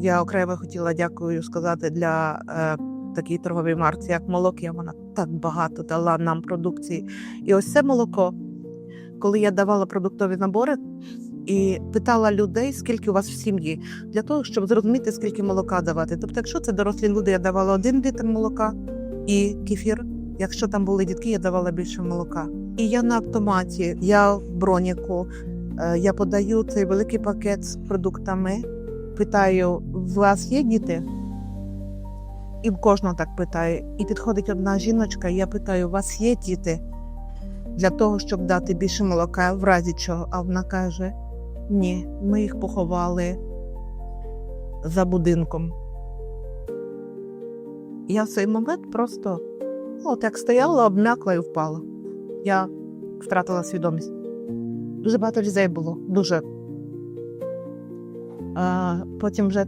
Я окремо хотіла дякую сказати для е, такій торговій марці, як молоки. Вона так багато дала нам продукції. І ось це молоко, коли я давала продуктові набори і питала людей, скільки у вас в сім'ї, для того, щоб зрозуміти, скільки молока давати. Тобто, якщо це дорослі люди, я давала один літр молока і кефір. Якщо там були дітки, я давала більше молока. І я на автоматі, я в броніку, е, я подаю цей великий пакет з продуктами. Питаю, у вас є діти? І в кожного так питаю. І підходить одна жіночка, і я питаю, у вас є діти? Для того, щоб дати більше молока, в разі чого. А вона каже: ні, ми їх поховали за будинком. Я в цей момент просто от як стояла, обмякла і впала. Я втратила свідомість. Дуже багато людей було, дуже. А, потім вже